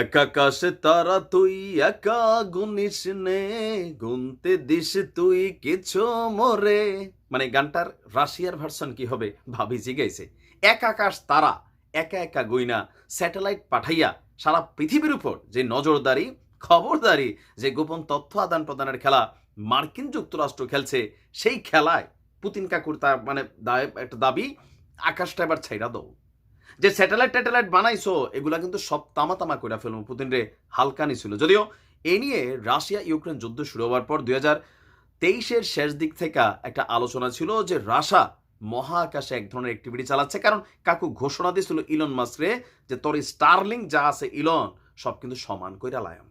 এক আকাশে তারা তুই একা গুনিস নে, গুনতে দিস তুই কিছু মরে। মানে গানটার রাশিয়ার ভার্সন কি হবে ভাবি জিগাইছে এক আকাশ তারা, একা একা গইনা স্যাটেলাইট পাঠাইয়া সারা পৃথিবীর উপর যে নজরদারি, খবরদারি, যে গোপন তথ্য আদান প্রদানের খেলা মার্কিন যুক্তরাষ্ট্র খেলছে, সেই খেলায় পুতিন কাকুর তার মানে একটা দাবি আকাশটা এবার ছাইরা দাও। যে স্যাটেলাইট ট্যাটেলাইট বানাইছো, এগুলা কিন্তু সব তামা তামা করে ফেলব। পুতিন রে হালকানি ছিল যদিও এ নিয়ে রাশিয়া ইউক্রেন যুদ্ধ শুরু হওয়ার পর দুই হাজার তেইশের শেষ দিক থেকে একটা আলোচনা ছিল যে রাশা মহাকাশে এক ধরনের অ্যাক্টিভিটি চালাচ্ছে। কারণ কাকু ঘোষণা দিয়েছিল ইলন মাস্করে যে তোর স্টারলিং যা আছে ইলন সব কিন্তু সমান কইরা লায়াম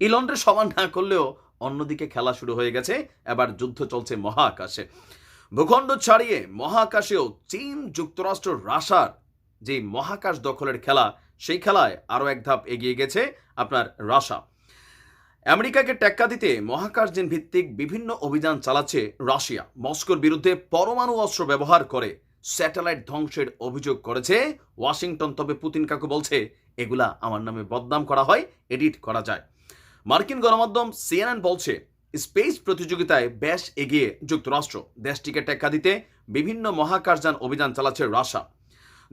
ইলনরে সমান না করলেও অন্যদিকে খেলা শুরু হয়ে গেছে। এবার যুদ্ধ চলছে মহাকাশে। ভূখণ্ড ছাড়িয়ে মহাকাশেও চীন, যুক্তরাষ্ট্র, রাশার যে মহাকাশ দখলের খেলা, সেই খেলায় আরও এক ধাপ এগিয়ে গেছে আপনার রাশা। আমেরিকাকে টেক্কা দিতে মহাকাশযান ভিত্তিক বিভিন্ন অভিযান চালাচ্ছে রাশিয়া। মস্কোর বিরুদ্ধে পরমাণু অস্ত্র ব্যবহার করে স্যাটেলাইট ধ্বংসের অভিযোগ করেছে ওয়াশিংটন, তবে পুতিন কাকু বলছে, এগুলা আমার নামে বদনাম করা হয়, এডিট করা যায়। মার্কিন গণমাধ্যম সিএনএন বলছে, স্পেস প্রতিযোগিতায় বেশ এগিয়ে যুক্তরাষ্ট্র। দেশটিকে টেক্কা দিতে বিভিন্ন মহাকাশযান অভিযান চালাচ্ছে রাশা।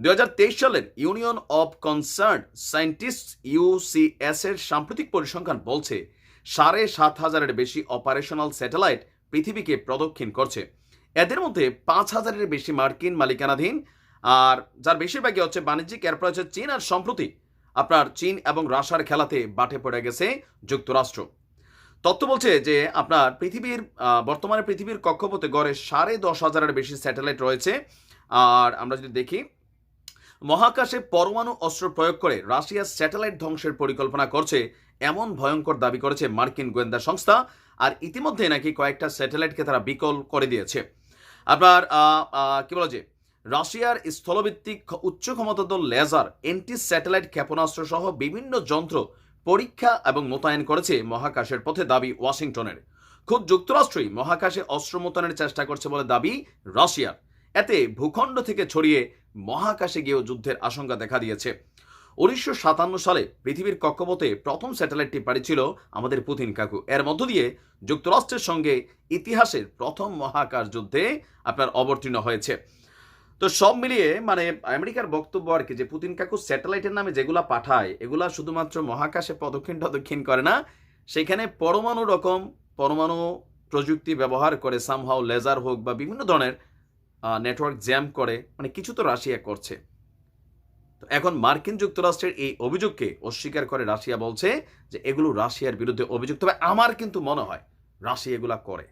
দুই সালের union of concern scientist UCS এর সাম্প্রতিক পরিসংখ্যান বলছে, সাড়ে সাত হাজারের বেশি অপারেশনাল স্যাটেলাইট পৃথিবীকে প্রদক্ষিণ করছে। এদের মধ্যে পাঁচ হাজারের বেশি মার্কিন মালিকানাধীন, আর যার বেশিরভাগই হচ্ছে বাণিজ্যিক, এরপর হচ্ছে চীন আর সম্প্রতি আপনার চীন এবং রাশিয়ার খেলাতে বাটে পড়ে গেছে যুক্তরাষ্ট্র। তথ্য বলছে যে আপনার পৃথিবীর বর্তমানে পৃথিবীর কক্ষপথে গড়ে সাড়ে দশ হাজারের বেশি স্যাটেলাইট রয়েছে। আর আমরা যদি দেখি মহাকাশে পরমাণু অস্ত্র প্রয়োগ করে রাশিয়া স্যাটেলাইট ধ্বংসের পরিকল্পনা করছে, এমন ভয়ঙ্কর দাবি করেছে মার্কিন গোয়েন্দা সংস্থা, আর ইতিমধ্যে নাকি কয়েকটা স্যাটেলাইটকে তারা বিকল করে দিয়েছে। আপনার কি বলা যে, রাশিয়ার স্থলভিত্তিক উচ্চ ক্ষমতাদল লেজার এন্টি স্যাটেলাইট ক্ষেপণাস্ত্র সহ বিভিন্ন যন্ত্র পরীক্ষা এবং মোতায়েন করেছে মহাকাশের পথে দাবি ওয়াশিংটনের। খুব যুক্তরাষ্ট্রই মহাকাশে অস্ত্র মোতায়েনের চেষ্টা করছে বলে দাবি রাশিয়ার। এতে ভূখণ্ড থেকে ছড়িয়ে মহাকাশে গিয়েও যুদ্ধের আশঙ্কা দেখা দিয়েছে। উনিশশো সাতান্ন সালে পৃথিবীর কক্ষপথে প্রথম স্যাটেলাইটটি পাঠিয়েছিল আমাদের পুতিন কাকু। এর মধ্য দিয়ে যুক্তরাষ্ট্রের সঙ্গে ইতিহাসের প্রথম মহাকাশ যুদ্ধে আপনার অবতীর্ণ হয়েছে। তো সব মিলিয়ে মানে আমেরিকার বক্তব্য আর কি যে পুতিন কাকু স্যাটেলাইটের নামে যেগুলা পাঠায়, এগুলা শুধুমাত্র মহাকাশে প্রদক্ষিণ টদক্ষিণ করে না, সেখানে পরমাণু রকম, পরমাণু প্রযুক্তি ব্যবহার করে সামহাও লেজার হোক বা বিভিন্ন ধরনের নেটওয়ার্ক জ্যাম করে মানে কিছু তো রাশিয়া করছে। তো এখন মার্কিন যুক্তরাষ্ট্রের এই অভিযোগকে অস্বীকার করে রাশিয়া বলছে যে এগুলো রাশিয়ার বিরুদ্ধে অভিযোগ। তবে আমার কিন্তু মনে হয় রাশিয়া এগুলা করে।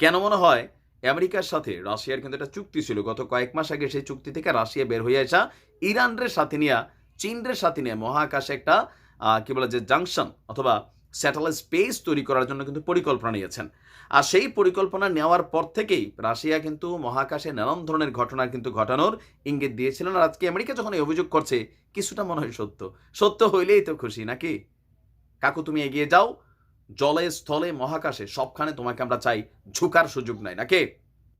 কেন মনে হয়? আমেরিকার সাথে রাশিয়ার কিন্তু একটা চুক্তি ছিল। গত কয়েক মাস আগে সেই চুক্তি থেকে রাশিয়া বের হয়ে আসা ইরানের সাথে নিয়ে, চীনের সাথে নিয়ে মহাকাশে একটা কি বলে যে জাংশন অথবা স্যাটেলাইট স্পেস তৈরি করার জন্য কিন্তু পরিকল্পনা নিয়েছেন। আর সেই পরিকল্পনা নেওয়ার পর থেকেই রাশিয়া কিন্তু মহাকাশে নানান ধরনের ঘটনার কিন্তু ঘটানোর ইঙ্গিত দিয়েছিলেন। আর আজকে আমেরিকা যখন এই অভিযোগ করছে, কিছুটা মনে হয় সত্য। সত্য হইলেই তো খুশি, নাকি? কাকু, তুমি এগিয়ে যাও। জলে, স্থলে, মহাকাশে সবখানে তোমাকে আমরা চাই, ঝুঁকার সুযোগ নাই, নাকি?